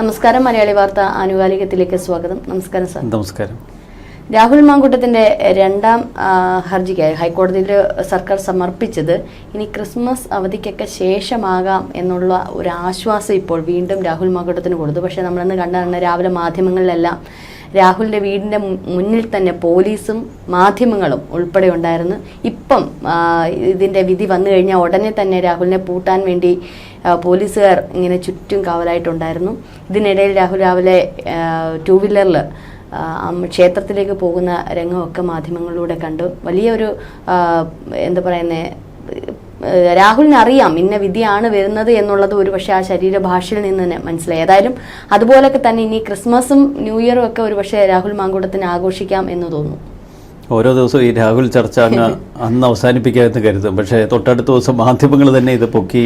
നമസ്കാരം. മലയാളി വാർത്ത ആനുകാലികത്തിലേക്ക് സ്വാഗതം. നമസ്കാരം സാർ. നമസ്കാരം. രാഹുൽ മാങ്കൂട്ടത്തിന്റെ രണ്ടാം ഹർജിക്കായി ഹൈക്കോടതിയിൽ സർക്കാർ സമർപ്പിച്ചത് ഇനി ക്രിസ്മസ് അവധിക്കൊക്കെ ശേഷമാകാം എന്നുള്ള ഒരു ആശ്വാസം ഇപ്പോൾ വീണ്ടും രാഹുൽ മാങ്കൂട്ടത്തിന് കൊടുത്തു. പക്ഷേ നമ്മളിന്ന് കണ്ടാണ് രാവിലെ മാധ്യമങ്ങളിലെല്ലാം രാഹുലിന്റെ വീടിന്റെ മുന്നിൽ തന്നെ പോലീസും മാധ്യമങ്ങളും ഉൾപ്പെടെ ഉണ്ടായിരുന്നു. ഇപ്പം ഇതിന്റെ വിധി വന്നു കഴിഞ്ഞാൽ ഉടനെ തന്നെ രാഹുലിനെ പൂട്ടാൻ വേണ്ടി പോലീസുകാർ ഇങ്ങനെ ചുറ്റും കാവലായിട്ടുണ്ടായിരുന്നു. ഇതിനിടയിൽ രാഹുൽ രാവിലെ ടൂ വീലറിൽ ക്ഷേത്രത്തിലേക്ക് പോകുന്ന രംഗമൊക്കെ മാധ്യമങ്ങളിലൂടെ കണ്ടു. വലിയൊരു എന്താ പറയുന്നത് രാഹുലിന് അറിയാം ഇന്ന വിധിയാണ് വരുന്നത് എന്നുള്ളത് ഒരു പക്ഷേ ആ ശരീരഭാഷയിൽ നിന്ന് തന്നെ മനസ്സിലായി. ഏതായാലും അതുപോലൊക്കെ തന്നെ ഇനി ക്രിസ്മസും ന്യൂ ഇയറും ഒക്കെ ഒരു പക്ഷേ രാഹുൽ മാങ്കൂട്ടത്തിന് ആഘോഷിക്കാം എന്ന് തോന്നുന്നു. ഓരോ ദിവസവും ഈ രാഹുൽ ചർച്ച അങ്ങ് അന്ന് അവസാനിപ്പിക്കാമെന്ന് കരുതും. പക്ഷേ തൊട്ടടുത്ത ദിവസം മാധ്യമങ്ങൾ തന്നെ ഇത് പൊക്കി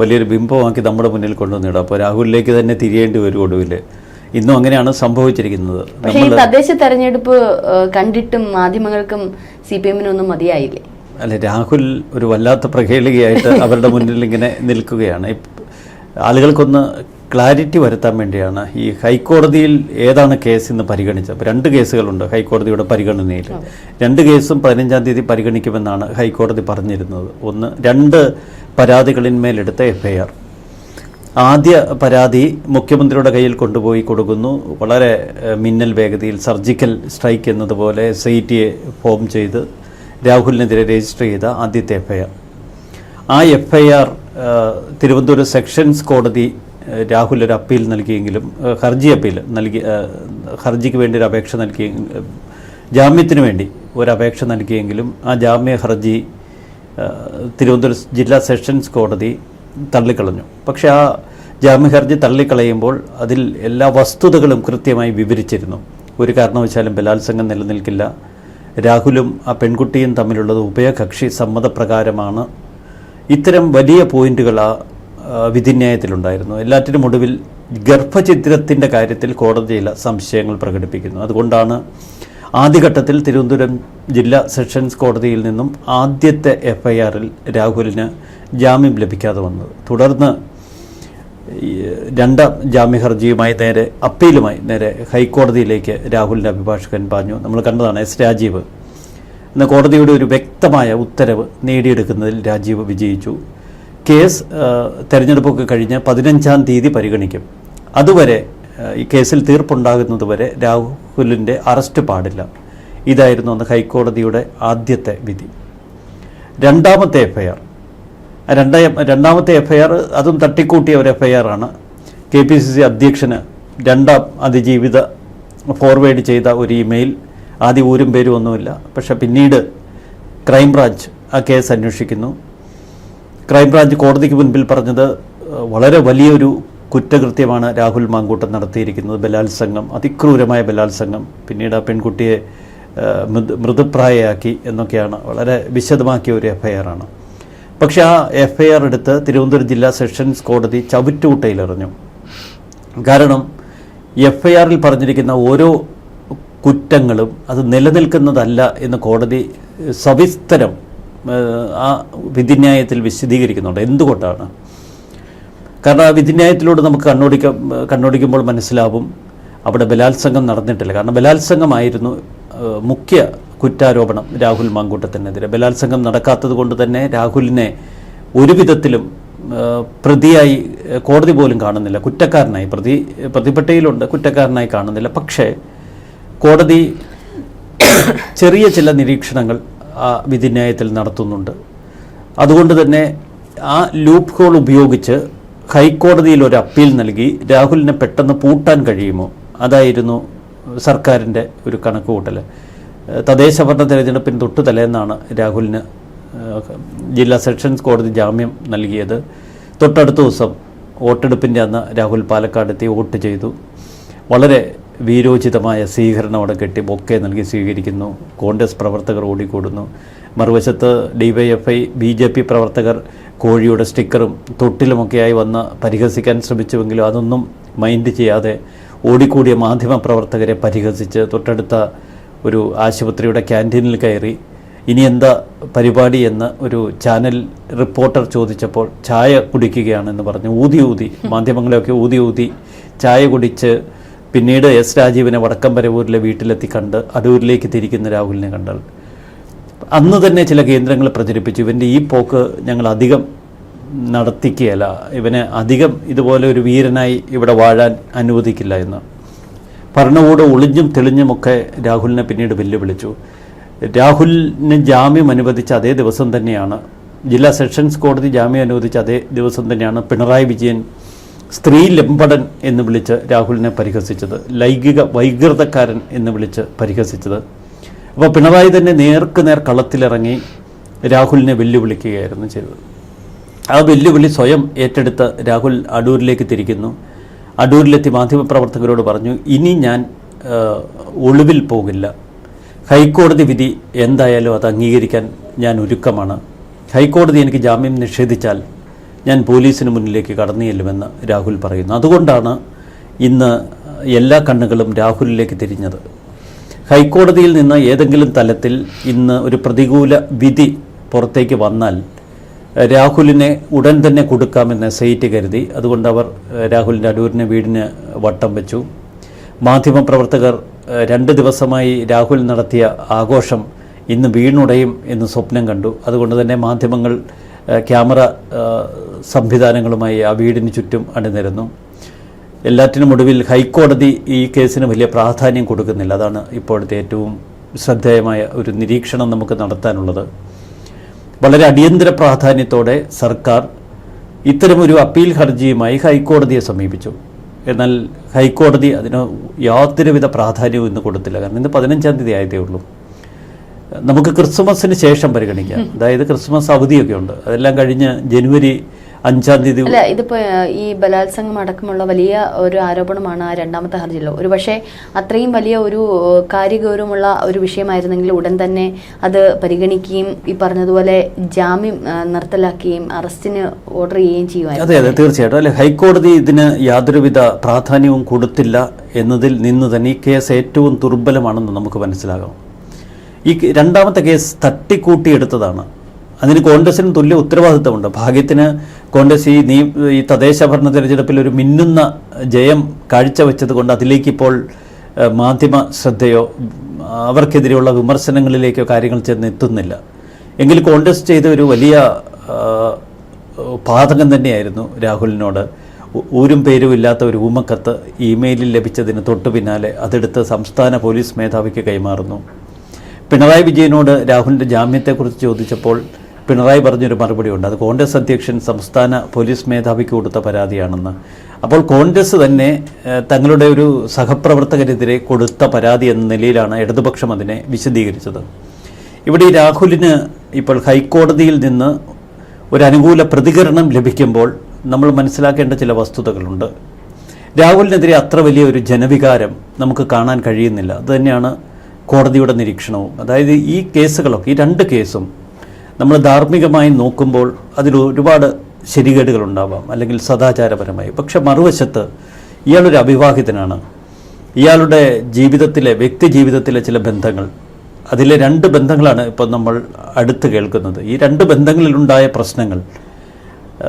വലിയൊരു ബിംബമാക്കി നമ്മുടെ മുന്നിൽ കൊണ്ടുവന്നിടും. അപ്പോൾ രാഹുലിലേക്ക് തന്നെ തിരിയേണ്ടി വരും ഒടുവിൽ. ഇന്നും അങ്ങനെയാണ് സംഭവിച്ചിരിക്കുന്നത്. പക്ഷേ ഈ തദ്ദേശ തെരഞ്ഞെടുപ്പ് കണ്ടിട്ടും മാധ്യമങ്ങൾക്കും സി പി എമ്മിനൊന്നും മതിയായില്ലേ? അല്ല രാഹുൽ ഒരു വല്ലാത്ത പ്രഹേളികയായിട്ട് അവരുടെ മുന്നിൽ ഇങ്ങനെ നിൽക്കുകയാണ്. ആളുകൾക്കൊന്ന് ക്ലാരിറ്റി വരുത്താൻ വേണ്ടിയാണ് ഈ ഹൈക്കോടതിയിൽ ഏതാണ് കേസ് ഇന്ന് പരിഗണിച്ചത്? അപ്പോൾ രണ്ട് കേസുകളുണ്ട് ഹൈക്കോടതിയുടെ പരിഗണനയിൽ. രണ്ട് കേസും പതിനഞ്ചാം തീയതി പരിഗണിക്കുമെന്നാണ് ഹൈക്കോടതി പറഞ്ഞിരുന്നത്. ഒന്ന് രണ്ട് പരാതികളിന്മേലെടുത്ത എഫ്ഐആർ. ആദ്യ പരാതി മുഖ്യമന്ത്രിയുടെ കയ്യിൽ കൊണ്ടുപോയി കൊടുക്കുന്നു. വളരെ മിന്നൽ വേഗതയിൽ സർജിക്കൽ സ്ട്രൈക്ക് എന്നതുപോലെ എസ് ഐ ടിയെ ഫോം ചെയ്ത് രാഹുലിനെതിരെ രജിസ്റ്റർ ചെയ്ത ആദ്യത്തെ എഫ്ഐആർ. ആ എഫ്ഐആർ തിരുവനന്തപുരം സെക്ഷൻസ് കോടതി രാഹുൽ ഒരു അപ്പീൽ നൽകിയെങ്കിലും ഹർജി അപ്പീൽ നൽകി ഹർജിക്ക് വേണ്ടി ഒരു അപേക്ഷ നൽകിയ ജാമ്യത്തിന് വേണ്ടി ഒരു അപേക്ഷ നൽകിയെങ്കിലും ആ ജാമ്യ ഹർജി തിരുവനന്തപുരം ജില്ലാ സെഷൻസ് കോടതി തള്ളിക്കളഞ്ഞു. പക്ഷേ ആ ജാമ്യ ഹർജി തള്ളിക്കളയുമ്പോൾ അതിൽ എല്ലാ വസ്തുതകളും കൃത്യമായി വിവരിച്ചിരുന്നു. ഒരു കാരണവശാലും ബലാത്സംഗം നിലനിൽക്കില്ല. രാഹുലും ആ പെൺകുട്ടിയും തമ്മിലുള്ളത് ഉഭയകക്ഷി സമ്മതപ്രകാരമാണ്. ഇത്തരം വലിയ പോയിന്റുകൾ ആ വിധിന്യായത്തിലുണ്ടായിരുന്നു. എല്ലാറ്റിനും ഒടുവിൽ ഗർഭചിത്രത്തിന്റെ കാര്യത്തിൽ കോടതി ചില സംശയങ്ങൾ പ്രകടിപ്പിക്കുന്നു. അതുകൊണ്ടാണ് ആദ്യഘട്ടത്തിൽ തിരുവനന്തപുരം ജില്ലാ സെഷൻസ് കോടതിയിൽ നിന്നും ആദ്യത്തെ എഫ്ഐആറിൽ രാഹുലിന് ജാമ്യം ലഭിക്കാതെ വന്നത്. തുടർന്ന് രണ്ടാം ജാമ്യ ഹർജിയുമായി നേരെ അപ്പീലുമായി നേരെ ഹൈക്കോടതിയിലേക്ക് രാഹുലിന്റെ അഭിഭാഷകൻ പറഞ്ഞു. നമ്മൾ കണ്ടതാണ് എസ് രാജീവ്. എന്ന കോടതിയുടെ ഒരു വ്യക്തമായ ഉത്തരവ് നേടിയെടുക്കുന്നതിൽ രാജീവ് വിജയിച്ചു. കേസ് തെരഞ്ഞെടുപ്പൊക്കെ കഴിഞ്ഞ് പതിനഞ്ചാം തീയതി പരിഗണിക്കും. അതുവരെ ഈ കേസിൽ തീർപ്പുണ്ടാകുന്നതുവരെ രാഹുലിന്റെ അറസ്റ്റ് പാടില്ല. ഇതായിരുന്നു അന്ന് ഹൈക്കോടതിയുടെ ആദ്യത്തെ വിധി. രണ്ടാമത്തെ എഫ്ഐആർ. രണ്ടാം രണ്ടാമത്തെ എഫ്ഐആർ അതും തട്ടിക്കൂട്ടിയ ഒരു എഫ്ഐആർ ആണ്. കെ പി സി സി അധ്യക്ഷന് രണ്ടാം അതിജീവിത ഫോർവേഡ് ചെയ്ത ഒരു ഇമെയിൽ ആദ്യം ഊരും പേരും ഒന്നുമില്ല. പക്ഷെ പിന്നീട് ക്രൈംബ്രാഞ്ച് ആ കേസ് അന്വേഷിക്കുന്നു. ക്രൈംബ്രാഞ്ച് കോടതിക്ക് മുൻപിൽ പറഞ്ഞത് വളരെ വലിയൊരു കുറ്റകൃത്യമാണ് രാഹുൽ മാങ്കൂട്ടം നടത്തിയിരിക്കുന്നത്. ബലാത്സംഗം അതിക്രൂരമായ ബലാത്സംഗം. പിന്നീട് ആ പെൺകുട്ടിയെ മൃദു മൃദുപ്രായയാക്കി എന്നൊക്കെയാണ് വളരെ വിശദമാക്കിയ ഒരു എഫ്ഐആർ ആണ്. പക്ഷെ ആ എഫ് ഐ ആർ എടുത്ത് തിരുവനന്തപുരം ജില്ലാ സെഷൻസ് കോടതി ചവിറ്റുകുട്ടയിലെറിഞ്ഞു കാരണം എഫ് ഐ ആറിൽ പറഞ്ഞിരിക്കുന്ന ഓരോ കുറ്റങ്ങളും അത് നിലനിൽക്കുന്നതല്ല എന്ന് കോടതി സവിസ്തരം ആ വിധിന്യായത്തിൽ വിശദീകരിക്കുന്നുണ്ട്. എന്തുകൊണ്ടാണ്? കാരണം ആ വിധിന്യായത്തിലൂടെ നമുക്ക് കണ്ണോടിക്ക കണ്ണോടിക്കുമ്പോൾ മനസ്സിലാവും അവിടെ ബലാത്സംഗം നടന്നിട്ടില്ല. കാരണം ബലാത്സംഗമായിരുന്നു മുഖ്യ കുറ്റാരോപണം രാഹുൽ മാങ്കൂട്ടത്തിനെതിരെ. ബലാത്സംഗം നടക്കാത്തത് കൊണ്ട് തന്നെ രാഹുലിനെ ഒരു വിധത്തിലും പ്രതിയായി കോടതി പോലും കാണുന്നില്ല. കുറ്റക്കാരനായി പ്രതി പ്രതിപട്ടികയിലുണ്ട് കുറ്റക്കാരനായി കാണുന്നില്ല. പക്ഷേ കോടതി ചെറിയ ചില നിരീക്ഷണങ്ങൾ ആ വിധിന്യായത്തിൽ നടത്തുന്നുണ്ട്. അതുകൊണ്ട് തന്നെ ആ ലൂപ്പ് ഹോൾ ഉപയോഗിച്ച് ഹൈക്കോടതിയിൽ ഒരു അപ്പീൽ നൽകി രാഹുലിനെ പെട്ടെന്ന് പൂട്ടാൻ കഴിയുമോ? അതായിരുന്നു സർക്കാരിന്റെ ഒരു കണക്കുകൂട്ടൽ. തദ്ദേശ ഭരണ തെരഞ്ഞെടുപ്പിന് തൊട്ടു തലേന്നാണ് രാഹുലിന് ജില്ലാ സെഷൻസ് കോടതി ജാമ്യം നൽകിയത്. തൊട്ടടുത്ത ദിവസം വോട്ടെടുപ്പിന്റെ അന്ന് രാഹുൽ പാലക്കാട് എത്തി വോട്ട് ചെയ്തു. വളരെ വീരോചിതമായ സ്വീകരണം അവിടെ കെട്ടി ബൊക്കെ നൽകി സ്വീകരിക്കുന്നു. കോൺഗ്രസ് പ്രവർത്തകർ ഓടിക്കൂടുന്നു. മറുവശത്ത് ഡിവൈഎഫ്ഐ ബി ജെ പി പ്രവർത്തകർ കോഴിയുടെ സ്റ്റിക്കറും തൊട്ടിലുമൊക്കെയായി വന്ന് പരിഹസിക്കാൻ ശ്രമിച്ചുവെങ്കിലും അതൊന്നും മൈൻഡ് ചെയ്യാതെ ഓടിക്കൂടിയ മാധ്യമ പ്രവർത്തകരെ പരിഹസിച്ച് തൊട്ടടുത്ത ഒരു ആശുപത്രിയുടെ ക്യാന്റീനിൽ കയറി. ഇനി എന്താ പരിപാടി എന്ന് ഒരു ചാനൽ റിപ്പോർട്ടർ ചോദിച്ചപ്പോൾ ചായ കുടിക്കുകയാണെന്ന് പറഞ്ഞ്. ഊതി ഊതി മാധ്യമങ്ങളെയൊക്കെ ഊതി ഊതി ചായ കുടിച്ച് പിന്നീട് എസ് രാജീവിനെ വടക്കം പരവൂരിലെ വീട്ടിലെത്തി കണ്ട് അടൂരിലേക്ക് തിരിക്കുന്ന രാഹുലിനെ കണ്ടാൽ. അന്ന് തന്നെ ചില കേന്ദ്രങ്ങൾ പ്രചരിപ്പിച്ചു. ഇവന്റെ ഈ പോക്ക് ഞങ്ങൾ അധികം നടത്തിക്കുകയല്ല. ഇവനെ അധികം ഇതുപോലെ ഒരു വീരനായി ഇവിടെ വാഴാൻ അനുവദിക്കില്ല എന്ന്. ഭരണകൂടം ഒളിഞ്ഞും തെളിഞ്ഞുമൊക്കെ രാഹുലിനെ പിന്നീട് വെല്ലുവിളിച്ചു. രാഹുലിന് ജാമ്യം അനുവദിച്ച അതേ ദിവസം തന്നെയാണ് ജില്ലാ സെഷൻസ് കോടതി ജാമ്യം അനുവദിച്ച അതേ ദിവസം തന്നെയാണ് പിണറായി വിജയൻ സ്ത്രീ ലംബടൻ എന്ന് വിളിച്ച് രാഹുലിനെ പരിഹസിച്ചത് ലൈംഗിക വൈകൃതക്കാരൻ എന്ന് വിളിച്ച് പരിഹസിച്ചത്. അപ്പോൾ പിണറായി തന്നെ നേർക്ക് നേർ കളത്തിലിറങ്ങി രാഹുലിനെ വെല്ലുവിളിക്കുകയായിരുന്നു ചെയ്തത്. ആ വെല്ലുവിളി സ്വയം ഏറ്റെടുത്ത് രാഹുൽ അടൂരിലേക്ക് തിരിക്കുന്നു. അടൂരിലെത്തി മാധ്യമപ്രവർത്തകരോട് പറഞ്ഞു ഇനി ഞാൻ ഒളിവിൽ പോകില്ല. ഹൈക്കോടതി വിധി എന്തായാലും അത് അംഗീകരിക്കാൻ ഞാൻ ഒരുക്കമാണ്. ഹൈക്കോടതി എനിക്ക് ജാമ്യം നിഷേധിച്ചാൽ ഞാൻ പോലീസിന് മുന്നിലേക്ക് കടന്നു ചെല്ലുമെന്ന് രാഹുൽ പറയുന്നു. അതുകൊണ്ടാണ് ഇന്ന് എല്ലാ കണ്ണുകളും രാഹുലിലേക്ക് തിരിഞ്ഞത്. ഹൈക്കോടതിയിൽ നിന്ന് ഏതെങ്കിലും തലത്തിൽ ഇന്ന് ഒരു പ്രതികൂല വിധി പുറത്തേക്ക് വന്നാൽ രാഹുലിനെ ഉടൻ തന്നെ കൊടുക്കാമെന്ന് സെയ്റ്റ് കരുതി. അതുകൊണ്ട് അവർ രാഹുലിന്റെ അടൂരിനെ വീടിന് വട്ടം വെച്ചു. മാധ്യമപ്രവർത്തകർ രണ്ട് ദിവസമായി രാഹുൽ നടത്തിയ ആഘോഷം ഇന്ന് വീണുടയും എന്ന് സ്വപ്നം കണ്ടു. അതുകൊണ്ട് തന്നെ മാധ്യമങ്ങൾ ക്യാമറ സംവിധാനങ്ങളുമായി ആ വീടിന് ചുറ്റും അണിനിരന്നു. എല്ലാറ്റിനും ഒടുവിൽ ഹൈക്കോടതി ഈ കേസിന് വലിയ പ്രാധാന്യം കൊടുക്കുന്നില്ല. അതാണ് ഇപ്പോഴത്തെ ഏറ്റവും ശ്രദ്ധേയമായ ഒരു നിരീക്ഷണം നമുക്ക് നടത്താനുള്ളത്. വളരെ അടിയന്തര പ്രാധാന്യത്തോടെ സർക്കാർ ഇത്തരമൊരു അപ്പീൽ ഹർജിയുമായി ഹൈക്കോടതിയെ സമീപിച്ചു. എന്നാൽ ഹൈക്കോടതി അതിന് യാതൊരുവിധ പ്രാധാന്യവും ഇന്ന് കൊടുത്തില്ല. കാരണം ഇന്ന് പതിനഞ്ചാം തീയതി ആയതേ ഉള്ളൂ. നമുക്ക് ക്രിസ്മസിന് ശേഷം പരിഗണിക്കാം. അതായത് ക്രിസ്മസ് അവധിയൊക്കെ ഉണ്ട്. അതെല്ലാം കഴിഞ്ഞ് ജനുവരി അഞ്ചാം തീയതി അല്ല ഇതിപ്പോ ഈ ബലാത്സംഗം അടക്കമുള്ള വലിയ ഒരു ആരോപണമാണ് ആ രണ്ടാമത്തെ ഹർജിയിൽ ഒരു പക്ഷേ അത്രയും വലിയ ഒരു കാര്യഗൗരവമുള്ള ഒരു വിഷയമായിരുന്നെങ്കിൽ ഉടൻ തന്നെ അത് പരിഗണിക്കുകയും ഈ പറഞ്ഞതുപോലെ ജാമ്യം നിർത്തലാക്കുകയും അറസ്റ്റിന് ഓർഡർ ചെയ്യുകയും ചെയ്യുമായിരുന്നു. അതെ അതെ തീർച്ചയായിട്ടും. അല്ലെ ഹൈക്കോടതി ഇതിന് യാതൊരുവിധ പ്രാധാന്യവും കൊടുത്തില്ല എന്നതിൽ നിന്ന് തന്നെ ഈ കേസ് ഏറ്റവും ദുർബലമാണെന്ന് നമുക്ക് മനസ്സിലാകാം. ഈ രണ്ടാമത്തെ കേസ് തട്ടിക്കൂട്ടിയെടുത്തതാണ്. അതിന് കോൺഗ്രസിന് തുല്യ ഉത്തരവാദിത്തമുണ്ട് ഭാഗ്യത്തിന് കോൺഗ്രസ് ഈ നീ ഈ തദ്ദേശ ഭരണ തെരഞ്ഞെടുപ്പിൽ ഒരു മിന്നുന്ന ജയം കാഴ്ചവെച്ചത് കൊണ്ട് അതിലേക്ക് ഇപ്പോൾ മാധ്യമ ശ്രദ്ധയോ അവർക്കെതിരെയുള്ള വിമർശനങ്ങളിലേക്കോ കാര്യങ്ങൾ ചെന്ന് എത്തുന്നില്ല. എങ്കിൽ കോൺഗ്രസ് ചെയ്ത ഒരു വലിയ പാതകം തന്നെയായിരുന്നു രാഹുലിനോട്. ഊരും പേരും ഇല്ലാത്ത ഒരു ഊമക്കത്ത് ഇമെയിലിൽ ലഭിച്ചതിന് തൊട്ടു പിന്നാലെ അതെടുത്ത് സംസ്ഥാന പോലീസ് മേധാവിക്ക് കൈമാറുന്നു. പിണറായി വിജയനോട് രാഹുലിന്റെ ജാമ്യത്തെക്കുറിച്ച് ചോദിച്ചപ്പോൾ പിണറായി പറഞ്ഞൊരു മറുപടിയുണ്ട് അത് കോൺഗ്രസ് അധ്യക്ഷൻ സംസ്ഥാന പോലീസ് മേധാവിക്ക് കൊടുത്ത പരാതിയാണെന്ന്. അപ്പോൾ കോൺഗ്രസ് തന്നെ തങ്ങളുടെ ഒരു സഹപ്രവർത്തകരെതിരെ കൊടുത്ത പരാതി എന്ന നിലയിലാണ് ഇടതുപക്ഷം അതിനെ വിശദീകരിച്ചത്. ഇവിടെ രാഹുലിന് ഇപ്പോൾ ഹൈക്കോടതിയിൽ നിന്ന് ഒരു അനുകൂല പ്രതികരണം ലഭിക്കുമ്പോൾ നമ്മൾ മനസ്സിലാക്കേണ്ട ചില വസ്തുതകളുണ്ട്. രാഹുലിനെതിരെ അത്ര വലിയ ഒരു ജനവികാരം നമുക്ക് കാണാൻ കഴിയുന്നില്ല. അതുതന്നെയാണ് കോടതിയുടെ നിരീക്ഷണവും. അതായത് ഈ കേസുകളൊക്കെ ഈ രണ്ട് കേസും നമ്മൾ ധാർമ്മികമായി നോക്കുമ്പോൾ അതിൽ ഒരുപാട് ശരികേടുകളുണ്ടാവാം അല്ലെങ്കിൽ സദാചാരപരമായി. പക്ഷെ മറുവശത്ത് ഇയാളൊരു അവിവാഹിതനാണ്. ഇയാളുടെ ജീവിതത്തിലെ വ്യക്തി ജീവിതത്തിലെ ചില ബന്ധങ്ങൾ. അതിലെ രണ്ട് ബന്ധങ്ങളാണ് ഇപ്പോൾ നമ്മൾ അടുത്ത് കേൾക്കുന്നത്. ഈ രണ്ട് ബന്ധങ്ങളിലുണ്ടായ പ്രശ്നങ്ങൾ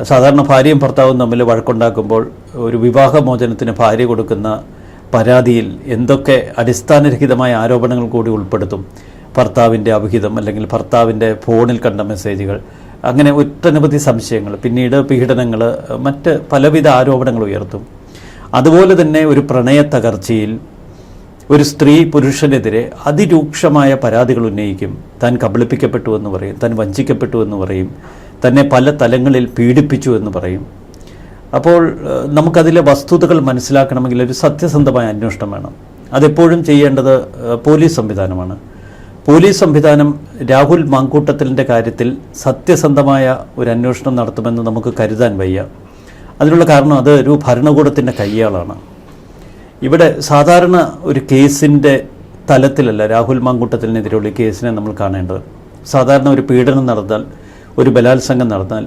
സാധാരണ ഭാര്യയും ഭർത്താവും തമ്മിൽ വഴക്കുണ്ടാക്കുമ്പോൾ ഒരു വിവാഹമോചനത്തിന് ഭാര്യ കൊടുക്കുന്ന പരാതിയിൽ എന്തൊക്കെ അടിസ്ഥാനരഹിതമായ ആരോപണങ്ങൾ കൂടി ഉൾപ്പെടുത്തും. ഭർത്താവിന്റെ അവിഹിതം അല്ലെങ്കിൽ ഭർത്താവിന്റെ ഫോണിൽ കണ്ട മെസ്സേജുകൾ അങ്ങനെ ഒട്ടനവധി സംശയങ്ങൾ പിന്നീട് പീഡനങ്ങൾ മറ്റ് പലവിധ ആരോപണങ്ങൾ ഉയർത്തും. അതുപോലെ തന്നെ ഒരു പ്രണയ തകർച്ചയിൽ ഒരു സ്ത്രീ പുരുഷനെതിരെ അതിരൂക്ഷമായ പരാതികൾ ഉന്നയിക്കും. താൻ കബളിപ്പിക്കപ്പെട്ടു എന്ന് പറയും താൻ വഞ്ചിക്കപ്പെട്ടു എന്ന് പറയും തന്നെ പല തലങ്ങളിൽ പീഡിപ്പിച്ചു എന്ന് പറയും. അപ്പോൾ നമുക്കതിലെ വസ്തുതകൾ മനസ്സിലാക്കണമെങ്കിൽ ഒരു സത്യസന്ധമായ അന്വേഷണം വേണം. അതെപ്പോഴും ചെയ്യേണ്ടത് പോലീസ് സംവിധാനമാണ്. പോലീസ് സംവിധാനം രാഹുൽ മാങ്കൂട്ടത്തിലിന്റെ കാര്യത്തിൽ സത്യസന്ധമായ ഒരു അന്വേഷണം നടത്തുമെന്ന് നമുക്ക് കരുതാൻ വയ്യ. അതിനുള്ള കാരണം അത് ഒരു ഭരണകൂടത്തിന്റെ കയ്യാളാണ് ഇവിടെ സാധാരണ ഒരു കേസിന്റെ തലത്തിലല്ല രാഹുൽ മാങ്കൂട്ടത്തിനെതിരെയുള്ള കേസിനെ നമ്മൾ കാണേണ്ടത്. സാധാരണ ഒരു പീഡനം നടന്നാൽ ഒരു ബലാത്സംഗം നടന്നാൽ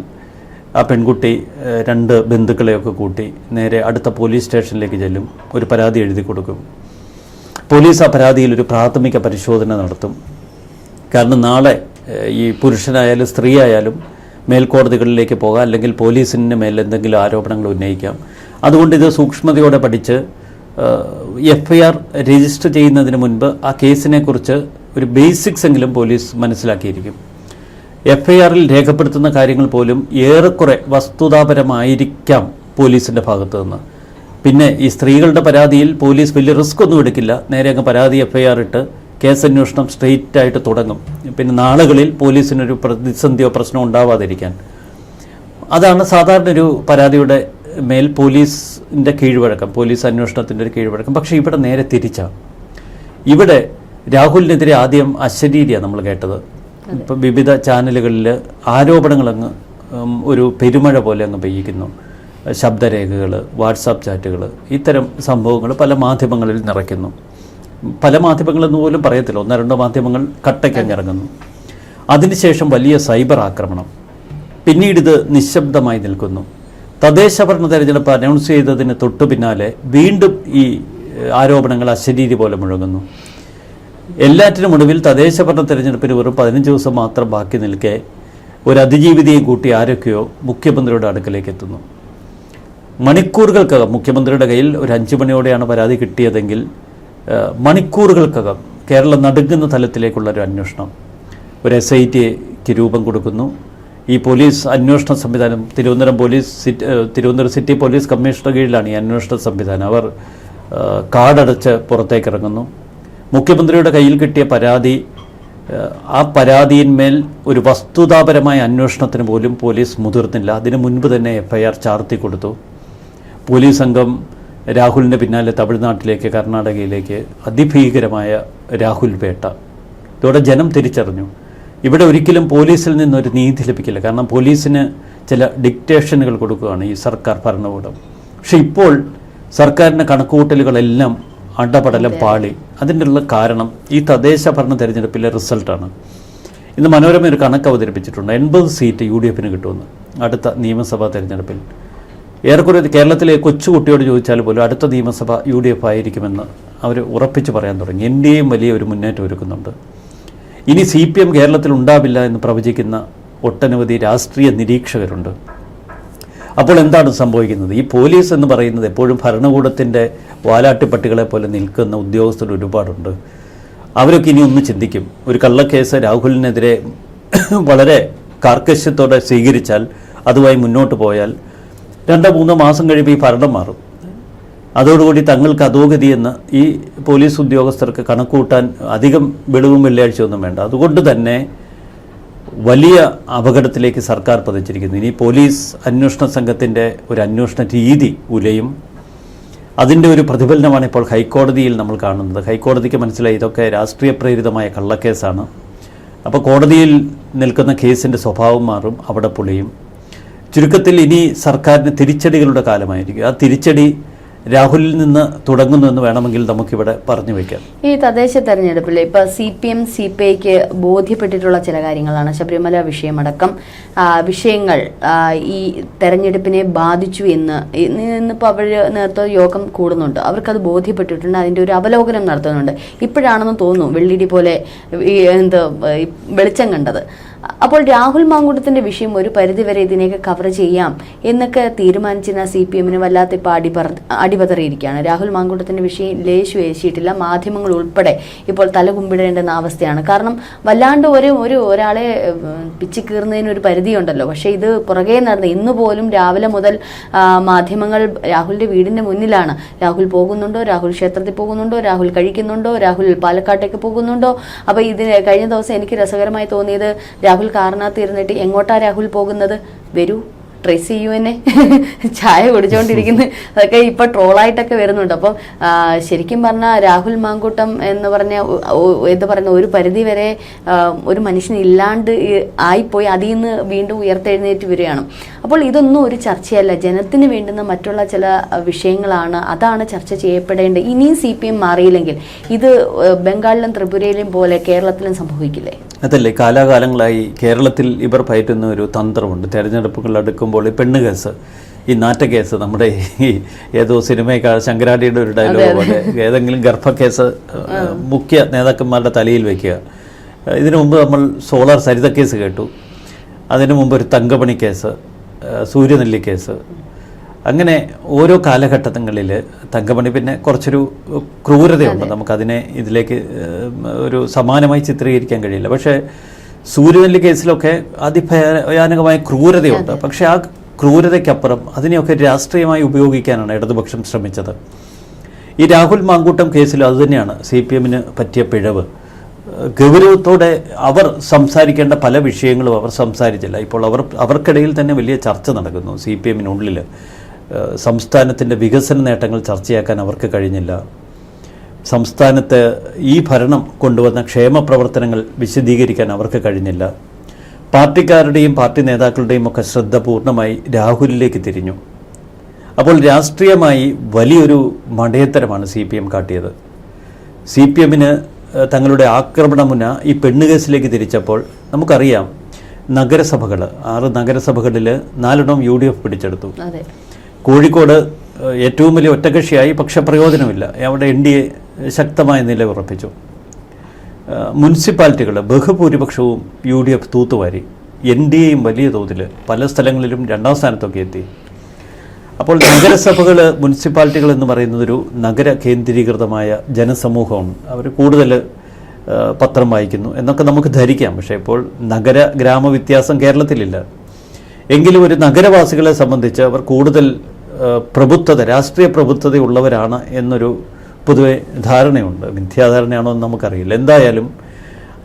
ആ പെൺകുട്ടി രണ്ട് ബന്ധുക്കളെയൊക്കെ കൂട്ടി നേരെ അടുത്ത പോലീസ് സ്റ്റേഷനിലേക്ക് ചെല്ലും ഒരു പരാതി എഴുതി കൊടുക്കും. പോലീസ് ആ പരാതിയിൽ ഒരു പ്രാഥമിക പരിശോധന നടത്തും. കാരണം നാളെ ഈ പുരുഷനായാലും സ്ത്രീ ആയാലും മേൽക്കോടതികളിലേക്ക് പോകാം. അല്ലെങ്കിൽ പോലീസിന് മേൽ എന്തെങ്കിലും ആരോപണങ്ങൾ ഉന്നയിക്കാം. അതുകൊണ്ട് ഇത് സൂക്ഷ്മതയോടെ പഠിച്ച് എഫ് ഐ ആർ രജിസ്റ്റർ ചെയ്യുന്നതിന് മുൻപ് ആ കേസിനെക്കുറിച്ച് ഒരു ബേസിക്സ് എങ്കിലും പോലീസ് മനസ്സിലാക്കിയിരിക്കും. എഫ് ഐ ആറിൽ രേഖപ്പെടുത്തുന്ന കാര്യങ്ങൾ പോലും ഏറെക്കുറെ വസ്തുതാപരമായിരിക്കാം പോലീസിന്റെ ഭാഗത്തു നിന്ന് പിന്നെ ഈ സ്ത്രീകളുടെ പരാതിയിൽ പോലീസ് വലിയ റിസ്ക് ഒന്നും എടുക്കില്ല. നേരെ അങ്ങ് പരാതി എഫ്ഐആർ ഇട്ട് കേസ് അന്വേഷണം സ്ട്രെയിറ്റ് ആയിട്ട് തുടങ്ങും. പിന്നെ നാളുകളിൽ പോലീസിനൊരു പ്രതിസന്ധിയോ പ്രശ്നമോ ഉണ്ടാവാതിരിക്കാൻ. അതാണ് സാധാരണ ഒരു പരാതിയുടെ മേൽ പോലീസിന്റെ കീഴ്വഴക്കം പോലീസ് അന്വേഷണത്തിന്റെ ഒരു കീഴ്വഴക്കം. പക്ഷേ ഇവിടെ നേരെ തിരിച്ചാണ് ഇവിടെ രാഹുലിനെതിരെ ആദ്യം അശരീരിയാണ് നമ്മൾ കേട്ടത്. ഇപ്പം വിവിധ ചാനലുകളിൽ ആരോപണങ്ങളങ്ങ് അങ്ങ് ഒരു പെരുമഴ പോലെ അങ്ങ് പെയ്യിക്കുന്നു. ശബ്ദരേഖകൾ വാട്സാപ്പ് ചാറ്റുകൾ ഇത്തരം സംഭവങ്ങൾ പല മാധ്യമങ്ങളിൽ നിറയ്ക്കുന്നു. പല മാധ്യമങ്ങളെന്ന് പോലും പറയത്തില്ല. ഒന്നോ രണ്ടോ മാധ്യമങ്ങൾ കട്ടയ്ക്കങ്ങിറങ്ങുന്നു അതിനുശേഷം വലിയ സൈബർ ആക്രമണം. പിന്നീട് ഇത് നിശബ്ദമായി നിൽക്കുന്നു. തദ്ദേശ ഭരണ തെരഞ്ഞെടുപ്പ് അനൗൺസ് ചെയ്തതിന് തൊട്ടു പിന്നാലെ വീണ്ടും ഈ ആരോപണങ്ങൾ അശരീരി പോലെ മുഴങ്ങുന്നു. എല്ലാറ്റിനും ഒടുവിൽ തദ്ദേശ ഭരണ തെരഞ്ഞെടുപ്പിന് വെറും പതിനഞ്ച് ദിവസം മാത്രം ബാക്കി നിൽക്കെ ഒരു അതിജീവിതയും കൂട്ടി ആരൊക്കെയോ മുഖ്യമന്ത്രിയുടെ അടുക്കലേക്ക് എത്തുന്നു. മണിക്കൂറുകൾക്കകം മുഖ്യമന്ത്രിയുടെ കയ്യിൽ ഒരു അഞ്ചു മണിയോടെയാണ് പരാതി കിട്ടിയതെങ്കിൽ മണിക്കൂറുകൾക്കകം കേരളം നടുങ്ങുന്ന തലത്തിലേക്കുള്ള ഒരു അന്വേഷണം ഒരു എസ് ഐ ടിക്ക് രൂപം കൊടുക്കുന്നു. ഈ പോലീസ് അന്വേഷണ സംവിധാനം Thiruvananthapuram police city Thiruvananthapuram city police commissioner കീഴിലാണ് ഈ അന്വേഷണ സംവിധാനം. അവർ കാടടച്ച് പുറത്തേക്ക് ഇറങ്ങുന്നു മുഖ്യമന്ത്രിയുടെ കയ്യിൽ കിട്ടിയ പരാതി ആ പരാതിയിന്മേൽ ഒരു വസ്തുതാപരമായ അന്വേഷണത്തിന് പോലും പോലീസ് മുതിർന്നില്ല. അതിനു മുൻപ് തന്നെ എഫ്ഐആർ ചാർത്തി കൊടുത്തു. പോലീസ് സംഘം രാഹുലിന്റെ പിന്നാലെ തമിഴ്നാട്ടിലേക്ക് കർണാടകയിലേക്ക് അതിഭീകരമായ രാഹുൽ വേട്ട ഇതോടെ ജനം തിരിച്ചറിഞ്ഞു. ഇവിടെ ഒരിക്കലും പോലീസിൽ നിന്നൊരു നീതി ലഭിക്കില്ല. കാരണം പോലീസിന് ചില ഡിക്റ്റേഷനുകൾ കൊടുക്കുകയാണ് ഈ സർക്കാർ ഭരണകൂടം. പക്ഷെ ഇപ്പോൾ സർക്കാരിന്റെ കണക്കുകൂട്ടലുകളെല്ലാം അടപടലം പാളി. അതിന്റെ ഉള്ള കാരണം ഈ തദ്ദേശ ഭരണ തെരഞ്ഞെടുപ്പിലെ റിസൾട്ടാണ്. ഇന്ന് മനോരമ ഒരു കണക്ക് അവതരിപ്പിച്ചിട്ടുണ്ട് എൺപത് സീറ്റ് യു ഡി എഫിന് കിട്ടുമെന്ന് അടുത്ത നിയമസഭാ തെരഞ്ഞെടുപ്പിൽ. ഏറെക്കുറെ കേരളത്തിലെ കൊച്ചുകുട്ടിയോട് ചോദിച്ചാൽ പോലും അടുത്ത നിയമസഭ യു ഡി എഫ് ആയിരിക്കുമെന്ന് അവർ ഉറപ്പിച്ച് പറയാൻ തുടങ്ങി. എന്റെയും വലിയ ഒരു മുന്നേറ്റം ഒരുക്കുന്നുണ്ട്. ഇനി സി പി എം കേരളത്തിൽ ഉണ്ടാവില്ല എന്ന് പ്രവചിക്കുന്ന ഒട്ടനവധി രാഷ്ട്രീയ നിരീക്ഷകരുണ്ട്. അപ്പോൾ എന്താണ് സംഭവിക്കുന്നത്? ഈ പോലീസ് എന്ന് പറയുന്നത് എപ്പോഴും ഭരണകൂടത്തിന്റെ വാലാട്ടിപ്പട്ടികളെ പോലെ നിൽക്കുന്ന ഉദ്യോഗസ്ഥർ ഒരുപാടുണ്ട്. അവരൊക്കെ ഇനി ഒന്ന് ചിന്തിക്കും. ഒരു കള്ളക്കേസ് രാഹുലിനെതിരെ വളരെ കാർക്കശ്യത്തോടെ സ്വീകരിച്ചാൽ അതുമായി മുന്നോട്ട് പോയാൽ രണ്ടോ മൂന്നോ മാസം കഴിയുമ്പോൾ ഈ ഭരണം മാറും. അതോടുകൂടി തങ്ങൾക്ക് അധോഗതി എന്ന് ഈ പോലീസ് ഉദ്യോഗസ്ഥർക്ക് കണക്കൂട്ടാൻ അധികം വെളിവും വെള്ളിയാഴ്ചയൊന്നും വേണ്ട. അതുകൊണ്ട് തന്നെ വലിയ അപകടത്തിലേക്ക് സർക്കാർ പതിച്ചിരിക്കുന്നു. ഇനി പോലീസ് അന്വേഷണ സംഘത്തിന്റെ ഒരു അന്വേഷണ രീതി ഉലയും. അതിന്റെ ഒരു പ്രതിഫലനമാണ് ഇപ്പോൾ ഹൈക്കോടതിയിൽ നമ്മൾ കാണുന്നത്. ഹൈക്കോടതിക്ക് മനസ്സിലായി ഇതൊക്കെ രാഷ്ട്രീയ പ്രേരിതമായ കള്ളക്കേസാണ്. അപ്പോൾ കോടതിയിൽ നിൽക്കുന്ന കേസിന്റെ സ്വഭാവം മാറും അവിടെ പൊളിയും ചുരുക്കത്തിൽ ഇനി സർക്കാരിന് തിരിച്ചടികളുടെ കാലമായിരിക്കും. ആ തിരിച്ചടി രാഹുലിൽ നിന്ന് തുടങ്ങുന്നു എന്ന് വേണമെങ്കിൽ നമുക്കിവിടെ പറഞ്ഞു വെക്കാം. ഈ തദ്ദേശ തെരഞ്ഞെടുപ്പിൽ ഇപ്പൊ C P M C P ഐക്ക് ബോധ്യപ്പെട്ടിട്ടുള്ള ചില കാര്യങ്ങളാണ്. ശബരിമല വിഷയമടക്കം വിഷയങ്ങൾ ഈ തെരഞ്ഞെടുപ്പിനെ ബാധിച്ചു എന്ന് ഇന്ന് ഇന്നിപ്പോൾ അവർ നേരത്തെ യോഗം കൂടുന്നുണ്ട്. അവർക്കത് ബോധ്യപ്പെട്ടിട്ടുണ്ട് അതിന്റെ ഒരു അവലോകനം നടത്തുന്നുണ്ട്. ഇപ്പോഴാണെന്ന് തോന്നുന്നു വെള്ളിടി പോലെ എന്ത് വെളിച്ചം കണ്ടത്. അപ്പോൾ രാഹുൽ മാങ്കുടത്തിന്റെ വിഷയം ഒരു പരിധിവരെ ഇതിനെയൊക്കെ കവർ ചെയ്യാം എന്നൊക്കെ തീരുമാനിച്ചിരുന്ന സി പി എമ്മിന് വല്ലാത്ത ഇപ്പോൾ അടിപറ അടിപതറിയിരിക്കുകയാണ്. രാഹുൽ മാങ്കുടത്തിന്റെ വിഷയം ലേശു ഏശിയിട്ടില്ല. മാധ്യമങ്ങൾ ഉൾപ്പെടെ ഇപ്പോൾ തലകുമ്പിടേണ്ടുന്ന അവസ്ഥയാണ്. കാരണം വല്ലാണ്ട് ഒരു ഒരു ഒരാളെ പിച്ചിക്കീറുന്നതിന് പിച്ചി കീറുന്നതിന് ഒരു പരിധിയുണ്ടല്ലോ. പക്ഷേ ഇത് പുറകെ നടന്ന് ഇന്ന് പോലും രാവിലെ മുതൽ മാധ്യമങ്ങൾ രാഹുലിന്റെ വീടിന്റെ മുന്നിലാണ്. രാഹുൽ പോകുന്നുണ്ടോ? രാഹുൽ ക്ഷേത്രത്തിൽ പോകുന്നുണ്ടോ? രാഹുൽ കഴിക്കുന്നുണ്ടോ? രാഹുൽ പാലക്കാട്ടേക്ക് പോകുന്നുണ്ടോ? അപ്പോൾ ഇതിന് കഴിഞ്ഞ ദിവസം എനിക്ക് രസകരമായി തോന്നിയത് രാഹുൽ കാറിനകത്ത് ഇരുന്നിട്ട് എങ്ങോട്ടാ രാഹുൽ പോകുന്നത്? വരൂ. ട്രേസ് എന്നെ ചായ കുടിച്ചോണ്ടിരിക്കുന്നു. അതൊക്കെ ഇപ്പൊ ട്രോളായിട്ടൊക്കെ വരുന്നുണ്ട്. അപ്പം ശരിക്കും പറഞ്ഞാൽ രാഹുൽ മാങ്കൂട്ടം എന്ന് പറഞ്ഞ എന്ന് പറയുന്ന ഒരു പരിധി വരെ ഒരു മനുഷ്യൻ ഇല്ലാണ്ട് ആയിപ്പോയി അതിൽ നിന്ന് വീണ്ടും ഉയർത്തെഴുന്നേറ്റ് വരികയാണ്. അപ്പോൾ ഇതൊന്നും ഒരു ചർച്ചയല്ല. ജനത്തിന് വേണ്ടുന്ന മറ്റുള്ള ചില വിഷയങ്ങളാണ്. അതാണ് ചർച്ച ചെയ്യപ്പെടേണ്ടത്. ഇനിയും സി പി എം മാറിയില്ലെങ്കിൽ ഇത് ബംഗാളിലും ത്രിപുരയിലും പോലെ കേരളത്തിലും സംഭവിക്കില്ലേ? അതല്ലേ. കാലാകാലങ്ങളായി കേരളത്തിൽ ഇവർ പയറ്റുന്ന ഒരു തന്ത്രമുണ്ട്. തെരഞ്ഞെടുപ്പുകൾ അടുക്കുമ്പോൾ ഈ പെണ്ണ് കേസ് ഈ നാറ്റ കേസ് നമ്മുടെ ഈ ഏതോ സിനിമയൊക്കെ ശങ്കരാടിയുടെ ഒരു ഡയലോഗ് പോലെ ഏതെങ്കിലും ഗർഭക്കേസ് കേസ് മുഖ്യ നേതാക്കന്മാരുടെ തലയിൽ വയ്ക്കുക ഇതിനു മുമ്പ് നമ്മൾ സോളാർ സരിത കേസ് കേട്ടു. അതിനു മുമ്പ് ഒരു തങ്കമണി കേസ് സൂര്യനെല്ലി കേസ്. അങ്ങനെ ഓരോ കാലഘട്ടങ്ങളിൽ തങ്കമണി പിന്നെ കുറച്ചൊരു ക്രൂരതയുണ്ട്. നമുക്കതിനെ ഇതിലേക്ക് ഒരു സമാനമായി ചിത്രീകരിക്കാൻ കഴിയില്ല. പക്ഷേ സൂര്യനെല്ലി കേസിലൊക്കെ അതിഭയാനകമായ ക്രൂരതയുണ്ട്. പക്ഷെ ആ ക്രൂരതയ്ക്കപ്പുറം അതിനെയൊക്കെ രാഷ്ട്രീയമായി ഉപയോഗിക്കാനാണ് ഇടതുപക്ഷം ശ്രമിച്ചത്. ഈ രാഹുൽ മാങ്കൂട്ടം കേസിൽ അതുതന്നെയാണ് സി പി എമ്മിന് പറ്റിയ പിഴവ്. ഗൗരവത്തോടെ അവർ സംസാരിക്കേണ്ട പല വിഷയങ്ങളും അവർ സംസാരിച്ചില്ല. ഇപ്പോൾ അവർ അവർക്കിടയിൽ തന്നെ വലിയ ചർച്ച നടക്കുന്നു. സി പി എമ്മിനുള്ളിൽ സംസ്ഥാനത്തിന്റെ വികസന നേട്ടങ്ങൾ ചർച്ചയാക്കാൻ അവർക്ക് കഴിഞ്ഞില്ല. സംസ്ഥാനത്ത് ഈ ഭരണം കൊണ്ടുവന്ന ക്ഷേമ പ്രവർത്തനങ്ങൾ വിശദീകരിക്കാൻ അവർക്ക് കഴിഞ്ഞില്ല. പാർട്ടിക്കാരുടെയും പാർട്ടി നേതാക്കളുടെയും ഒക്കെ ശ്രദ്ധ പൂർണമായി രാഹുലിലേക്ക് തിരിഞ്ഞു. അപ്പോൾ രാഷ്ട്രീയമായി വലിയൊരു മടയത്തരമാണ് സി പി എം കാട്ടിയത്. സി പി എമ്മിന് തങ്ങളുടെ ആക്രമണ മുന ഈ പെണ്ണുകേസിലേക്ക് തിരിച്ചപ്പോൾ നമുക്കറിയാം നഗരസഭകൾ ആറ് നഗരസഭകളിൽ നാലെണ്ണം യു ഡി എഫ് പിടിച്ചെടുത്തു. കോഴിക്കോട് ഏറ്റവും വലിയ ഒറ്റകക്ഷിയായി പക്ഷെ പ്രയോജനമില്ല. അവിടെ എൻ ഡി എ ശക്തമായ നില ഉറപ്പിച്ചു. മുനിസിപ്പാലിറ്റികൾ ബഹുഭൂരിപക്ഷവും യു ഡി എഫ് തൂത്തുവാരി എൻ ഡി എയും വലിയ തോതിൽ പല സ്ഥലങ്ങളിലും രണ്ടാം സ്ഥാനത്തൊക്കെ എത്തി. അപ്പോൾ നഗരസഭകൾ മുനിസിപ്പാലിറ്റികൾ എന്ന് പറയുന്നതൊരു നഗര കേന്ദ്രീകൃതമായ ജനസമൂഹമാണ് അവർ കൂടുതൽ പത്രം വായിക്കുന്നു എന്നൊക്കെ നമുക്ക് ധരിക്കാം. പക്ഷേ ഇപ്പോൾ നഗര ഗ്രാമ വ്യത്യാസം കേരളത്തിലില്ല. എങ്കിലും ഒരു നഗരവാസികളെ സംബന്ധിച്ച് അവർ കൂടുതൽ പ്രബുദ്ധത രാഷ്ട്രീയ പ്രബുദ്ധതയുള്ളവരാണ് എന്നൊരു പൊതുവെ ധാരണയുണ്ട്. മിഥ്യാധാരണയാണോ എന്ന് നമുക്കറിയില്ല. എന്തായാലും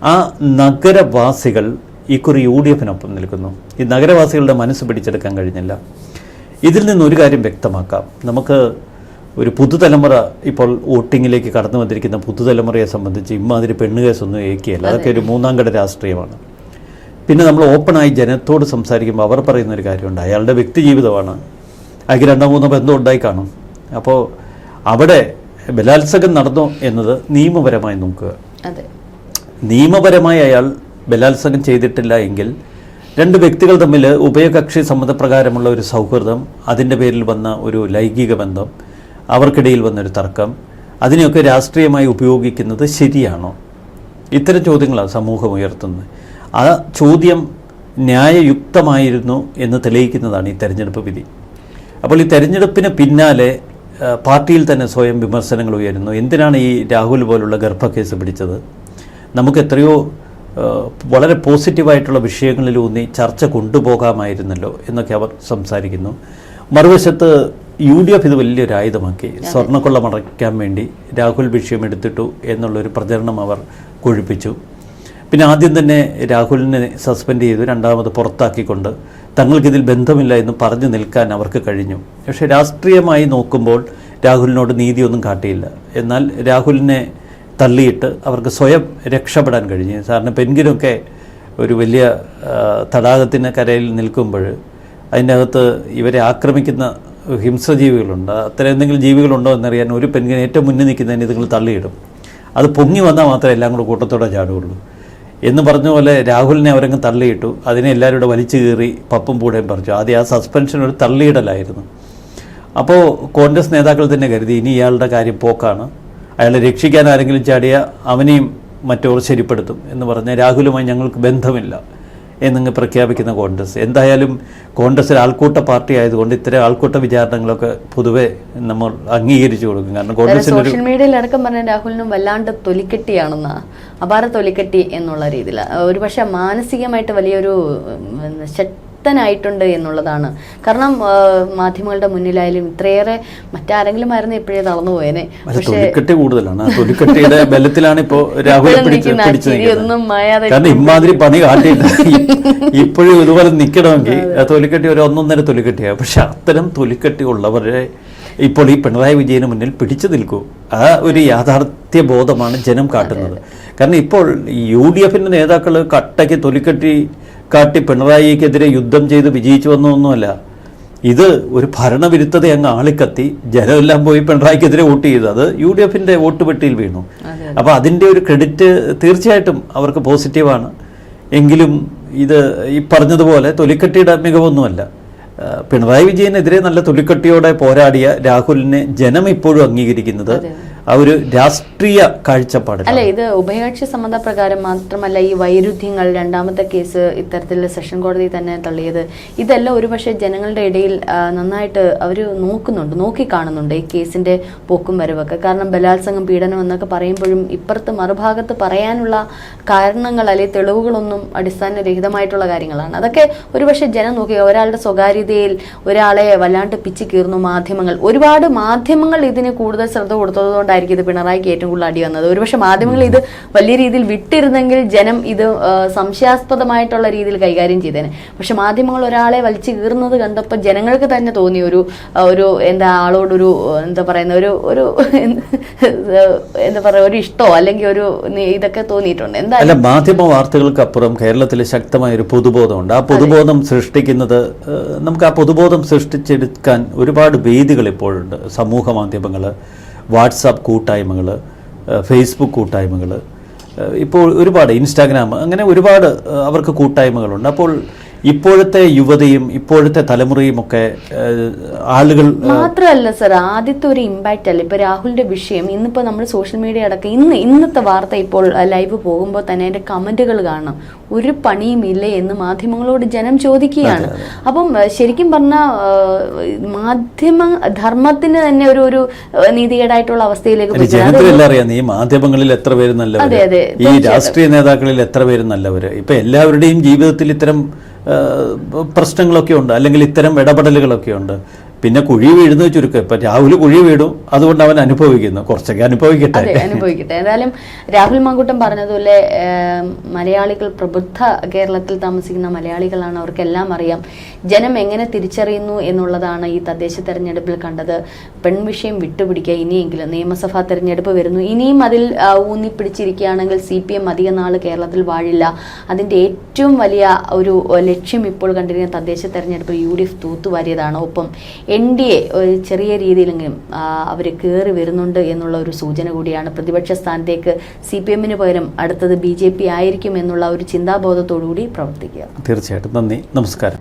ആ നഗരവാസികൾ ഇക്കുറി യു ഡി എഫിനൊപ്പം നിൽക്കുന്നു. ഈ നഗരവാസികളുടെ മനസ്സ് പിടിച്ചെടുക്കാൻ കഴിഞ്ഞില്ല. ഇതിൽ നിന്നൊരു കാര്യം വ്യക്തമാക്കാം. നമുക്ക് ഒരു പുതുതലമുറ ഇപ്പോൾ വോട്ടിങ്ങിലേക്ക് കടന്നു വന്നിരിക്കുന്ന പുതുതലമുറയെ സംബന്ധിച്ച് ഇമ്മാതിരി പെണ്ണുകേസൊന്നും ഏക്കിയല്ല അതൊക്കെ ഒരു മൂന്നാം കട രാഷ്ട്രീയമാണ്. പിന്നെ നമ്മൾ ഓപ്പണായി ജനത്തോട് സംസാരിക്കുമ്പോൾ അവർ പറയുന്ന ഒരു കാര്യമുണ്ട്. അയാളുടെ വ്യക്തി ജീവിതമാണ് അയാൾക്ക് രണ്ടോ മൂന്നോ ബന്ധം ഉണ്ടായി കാണും. അപ്പോൾ അവിടെ ബലാത്സംഗം നടന്നു എന്നത് നിയമപരമായി നോക്കുക. അതെ. നിയമപരമായി അയാൾ ബലാത്സംഗം ചെയ്തിട്ടില്ല എങ്കിൽ രണ്ട് വ്യക്തികൾ തമ്മിൽ ഉഭയകക്ഷി സമ്മതപ്രകാരമുള്ള ഒരു സൗഹൃദം അതിന്റെ പേരിൽ വന്ന ഒരു ലൈംഗിക ബന്ധം അവർക്കിടയിൽ വന്നൊരു തർക്കം അതിനെയൊക്കെ രാഷ്ട്രീയമായി ഉപയോഗിക്കുന്നത് ശരിയാണോ? ഇത്തരം ചോദ്യങ്ങളാണ് സമൂഹം ഉയർത്തുന്നത്. ആ ചോദ്യം ന്യായയുക്തമായിരുന്നു എന്ന് തെളിയിക്കുന്നതാണ് ഈ തെരഞ്ഞെടുപ്പ് വിധി. അപ്പോൾ ഈ തെരഞ്ഞെടുപ്പിന് പിന്നാലെ പാർട്ടിയിൽ തന്നെ സ്വയം വിമർശനങ്ങൾ ഉയരുന്നു. എന്തിനാണ് ഈ രാഹുൽ പോലുള്ള ഗർഭക്കേസ് പിടിച്ചത്? നമുക്ക് എത്രയോ വളരെ പോസിറ്റീവായിട്ടുള്ള വിഷയങ്ങളിലൂന്നി ചർച്ച കൊണ്ടുപോകാമായിരുന്നല്ലോ എന്നൊക്കെ അവർ സംസാരിക്കുന്നു. മറുവശത്ത് യു ഡി എഫ് ഇത് വലിയൊരു ആയുധമാക്കി. സ്വർണക്കൊള്ള മറയ്ക്കാൻ വേണ്ടി രാഹുൽ വിഷയം എടുത്തിട്ടു എന്നുള്ളൊരു പ്രചരണം അവർ കൊഴിപ്പിച്ചു. പിന്നെ ആദ്യം തന്നെ രാഹുലിനെ സസ്പെൻഡ് ചെയ്തു. രണ്ടാമത് പുറത്താക്കിക്കൊണ്ട് തങ്ങൾക്കിതിൽ ബന്ധമില്ല എന്ന് പറഞ്ഞു നിൽക്കാൻ അവർക്ക് കഴിഞ്ഞു. പക്ഷേ രാഷ്ട്രീയമായി നോക്കുമ്പോൾ രാഹുലിനോട് നീതിയൊന്നും കാട്ടിയില്ല. എന്നാൽ രാഹുലിനെ തള്ളിയിട്ട് അവർക്ക് സ്വയം രക്ഷപ്പെടാൻ കഴിഞ്ഞു. സാറിന് പെൻഗിനൊക്കെ ഒരു വലിയ തടാകത്തിന് കരയിൽ നിൽക്കുമ്പോൾ അതിന്റെ അകത്ത് ഇവരെ ആക്രമിക്കുന്ന ഹിംസജീവികളുണ്ട്. അത്ര എന്തെങ്കിലും ജീവികളുണ്ടോ എന്നറിയാൻ ഒരു പെൻഗിന് ഏറ്റവും മുന്നിൽ നിൽക്കുന്നതിന് ഇതുങ്ങൾ തള്ളിയിടും. അത് പൊങ്ങി വന്നാൽ മാത്രമേ എല്ലാം കൂടെ കൂട്ടത്തോടെ ചാടുകയുള്ളൂ. എന്ന് പറഞ്ഞ പോലെ രാഹുലിനെ അവരങ്ങ് തള്ളിയിട്ടു. അതിനെ എല്ലാവരും കൂടെ വലിച്ചു കീറി പപ്പും പൂടേയും പറിച്ചു. ആദ്യം ആ സസ്പെൻഷൻ ഒരു തള്ളിയിടലായിരുന്നു. അപ്പോൾ കോൺഗ്രസ് നേതാക്കൾ തന്നെ കരുതി ഇനി ഇയാളുടെ കാര്യം പോക്കാണ്. അയാളെ രക്ഷിക്കാൻ ആരെങ്കിലും ചാടിയ അവനെയും മറ്റോർ ശരിപ്പെടുത്തും എന്ന് പറഞ്ഞ് രാഹുലുമായി ഞങ്ങൾക്ക് ബന്ധമില്ല. എന്നിങ്ങ് പ്രഖ്യാപിക്കുന്ന കോൺഗ്രസ്? എന്തായാലും കോൺഗ്രസ് ആൾക്കൂട്ട പാർട്ടി ആയതുകൊണ്ട് ഇത്തരം ആൾക്കൂട്ട വിചാരണങ്ങളൊക്കെ പൊതുവെ നമ്മൾ അംഗീകരിച്ചു കൊടുക്കും. കാരണം കോൺഗ്രസ് ഒരു സോഷ്യൽ മീഡിയയിൽ അടക്കം പറഞ്ഞ രാഹുലിനും വല്ലാണ്ട് തൊലിക്കെട്ടിയാണെന്ന? അപാര തൊലിക്കെട്ടി എന്നുള്ള രീതിയിൽ ഒരുപക്ഷെ മാനസികമായിട്ട് വലിയൊരു ശക്തനായിട്ടുണ്ട് എന്നുള്ളതാണ്. കാരണം മാധ്യമങ്ങളുടെ മുന്നിലായാലും ഇത്രയേറെ മറ്റാരെങ്കിലും ആയിരുന്നു ഇപ്പോഴേ തളർന്നു പോയേനെ. പക്ഷേ ബലത്തിലാണ് ഇപ്പോ രാഹുൽ കാരണം ഇമാതിരി പണി കാട്ടിയിട്ട് ഇപ്പോഴും ഇതുപോലെ നിൽക്കണമെങ്കിൽ തൊലിക്കെട്ടി ഒരു ഒന്നൊന്നര തൊലിക്കെട്ടിയാണ് പക്ഷെ അത്തരം തൊലിക്കെട്ടി ഉള്ളവരെ ഇപ്പോൾ ഈ പിണറായി വിജയന് മുന്നിൽ പിടിച്ചു നിൽക്കൂ. ആ ഒരു യാഥാർത്ഥ്യ ബോധമാണ് ജനം കാട്ടുന്നത്. കാരണം ഇപ്പോൾ യു ഡി എഫിന്റെ നേതാക്കൾ കട്ടയ്ക്ക് തൊലിക്കെട്ടി കാട്ടി പിണറായിക്കെതിരെ യുദ്ധം ചെയ്ത് വിജയിച്ചു വന്നൊന്നുമല്ല ഇത് ഒരു ഭരണവിരുദ്ധത അങ്ങ് ആളിക്കത്തി ജനമെല്ലാം പോയി പിണറായിക്കെതിരെ വോട്ട് ചെയ്തു. അത് യു ഡി എഫിന്റെ വോട്ട് പെട്ടിയിൽ വീണു. അപ്പോൾ അതിന്റെ ഒരു ക്രെഡിറ്റ് തീർച്ചയായിട്ടും അവർക്ക് പോസിറ്റീവാണ്. എങ്കിലും ഇത് ഈ പറഞ്ഞതുപോലെ തൊലിക്കട്ടിയുടെ മികവൊന്നുമല്ല. പിണറായി വിജയനെതിരെ നല്ല തൊലിക്കട്ടിയോടെ പോരാടിയ രാഹുലിനെ ജനം ഇപ്പോഴും അംഗീകരിക്കുന്നത് ആ ഒരു രാഷ്ട്രീയ കാഴ്ചപ്പാട് അല്ല ഇത് ഉഭയകക്ഷി സമ്മത പ്രകാരം മാത്രമല്ല ഈ വൈരുദ്ധ്യങ്ങൾ രണ്ടാമത്തെ കേസ് ഇത്തരത്തിൽ സെഷൻ കോടതി തന്നെ തള്ളിയത്. ഇതെല്ലാം ഒരുപക്ഷെ ജനങ്ങളുടെ ഇടയിൽ നന്നായിട്ട് അവർ നോക്കുന്നുണ്ട് നോക്കി കാണുന്നുണ്ട് ഈ കേസിന്റെ പോക്കും വരവൊക്കെ. കാരണം ബലാത്സംഗം പീഡനം എന്നൊക്കെ പറയുമ്പോഴും ഇപ്പുറത്ത് മറുഭാഗത്ത് പറയാനുള്ള കാരണങ്ങൾ അല്ലെങ്കിൽ തെളിവുകളൊന്നും അടിസ്ഥാനരഹിതമായിട്ടുള്ള കാര്യങ്ങളാണ്. അതൊക്കെ ഒരുപക്ഷെ ജനം നോക്കി ഒരാളുടെ സ്വകാര്യതയിൽ ഒരാളെ വല്ലാണ്ട് പിച്ചു കീർന്നു മാധ്യമങ്ങൾ. ഒരുപാട് മാധ്യമങ്ങൾ ഇതിന് കൂടുതൽ ശ്രദ്ധ കൊടുത്തതുകൊണ്ടായിരിക്കും ഇത് പിണറായിക്ക് ഏറ്റവും കൂടുതൽ അടി വന്നത്. ഒരുപക്ഷെ മാധ്യമങ്ങൾ ഇത് വലിയ രീതിയിൽ വിട്ടിരുന്നെങ്കിൽ ജനം ഇത് സംശയാസ്പദമായിട്ടുള്ള രീതിയിൽ കൈകാര്യം ചെയ്തേനെ. പക്ഷെ മാധ്യമങ്ങൾ ഒരാളെ വലിച്ചു കീറുന്നത് കണ്ടപ്പോൾ ജനങ്ങൾക്ക് തന്നെ തോന്നി ഒരു ഒരു എന്താ ആളോടൊരു എന്താ പറയുന്ന ഒരു ഒരു എന്താ പറയുക ഒരു ഇഷ്ടമോ അല്ലെങ്കിൽ ഒരു ഇതൊക്കെ തോന്നിയിട്ടുണ്ട്. എന്താ മാധ്യമ വാർത്തകൾക്ക് അപ്പുറം കേരളത്തിൽ ശക്തമായ ഒരു പൊതുബോധമുണ്ട്. ആ പൊതുബോധം സൃഷ്ടിക്കുന്നത് നമുക്ക് ആ പൊതുബോധം സൃഷ്ടിച്ചെടുക്കാൻ ഒരുപാട് വേദികൾ ഇപ്പോഴുണ്ട്. സമൂഹ മാധ്യമങ്ങൾ വാട്സാപ്പ് കൂട്ടായ്മകൾ ഫേസ്ബുക്ക് കൂട്ടായ്മകൾ ഇപ്പോൾ ഒരുപാട് ഇൻസ്റ്റാഗ്രാം അങ്ങനെ ഒരുപാട് അവർക്ക് കൂട്ടായ്മകളുണ്ട്. അപ്പോൾ ഇപ്പോഴത്തെ യുവതയും ഇപ്പോഴത്തെ തലമുറയും ഒക്കെ ആളുകൾ മാത്രമല്ല സർ ആദ്യത്തെ ഒരു ഇമ്പാക്റ്റ് അല്ല? ഇപ്പൊ രാഹുലിന്റെ വിഷയം ഇന്നിപ്പോ നമ്മൾ സോഷ്യൽ മീഡിയ അടക്കം ഇന്ന് ഇന്നത്തെ വാർത്ത ഇപ്പോൾ ലൈവ് പോകുമ്പോൾ തന്നെ അതിന്റെ കമന്റുകൾ കാണണം ഒരു പണിയും ഇല്ലേ എന്ന് മാധ്യമങ്ങളോട് ജനം ചോദിക്കുകയാണ്. അപ്പം ശരിക്കും പറഞ്ഞാൽ മാധ്യമ ധർമ്മത്തിന് തന്നെ ഒരു ഒരു നീതികേടായിട്ടുള്ള അവസ്ഥയിലേക്ക് ജനത്തിലെല്ലാം ഈ മാധ്യമങ്ങളിൽ എത്ര പേര് നല്ലവര്? ഈ രാഷ്ട്രീയ നേതാക്കളിൽ എത്ര പേര് നല്ലവര്? ഇപ്പൊ എല്ലാവരുടെയും ജീവിതത്തിൽ ഇത്തരം പ്രശ്നങ്ങളൊക്കെ ഉണ്ട്. അല്ലെങ്കിൽ ഇത്തരം ഇടപെടലുകളൊക്കെ ഉണ്ട്. പിന്നെ കുഴി വീഴുന്ന ചുരുക്കം. ഇപ്പൊ രാഹുൽ കുഴി വീടും അതുകൊണ്ട് അവൻ അനുഭവിക്കുന്നു. കുറച്ചൊക്കെ അനുഭവിക്കട്ടെ. അനുഭവിക്കട്ടെ. എന്തായാലും രാഹുൽ മാങ്കുട്ടം പറഞ്ഞതുപോലെ മലയാളികൾ പ്രബുദ്ധ കേരളത്തിൽ താമസിക്കുന്ന മലയാളികളാണ്. അവർക്കെല്ലാം അറിയാം. ജനം എങ്ങനെ തിരിച്ചറിയുന്നു എന്നുള്ളതാണ് ഈ തദ്ദേശ തെരഞ്ഞെടുപ്പിൽ കണ്ടത്. പെൺവിഷയം വിട്ടുപിടിക്കുക ഇനിയെങ്കിലും നിയമസഭാ തെരഞ്ഞെടുപ്പ് വരുന്നു. ഇനിയും അതിൽ ഊന്നി പിടിച്ചിരിക്കുകയാണെങ്കിൽ സി പി എം അധിക നാൾ കേരളത്തിൽ വാഴില്ല. അതിന്റെ ഏറ്റവും വലിയ ഒരു ലക്ഷ്യം ഇപ്പോൾ കണ്ടിരിക്കുന്ന തദ്ദേശ തെരഞ്ഞെടുപ്പിൽ യു ഡി എഫ് തൂത്തുവാരിയതാണ്. ഒപ്പം എൻ ഡി എ ഒരു ചെറിയ രീതിയിലെങ്കിലും അവർ കയറി വരുന്നുണ്ട് എന്നുള്ള ഒരു സൂചന കൂടിയാണ്. പ്രതിപക്ഷ സ്ഥാനത്തേക്ക് സി പി എമ്മിന് പകരം അടുത്തത് ബി ജെ പി ആയിരിക്കും എന്നുള്ള ഒരു ചിന്താബോധത്തോടു കൂടി പ്രവർത്തിക്കുക. തീർച്ചയായിട്ടും. നന്ദി. നമസ്കാരം.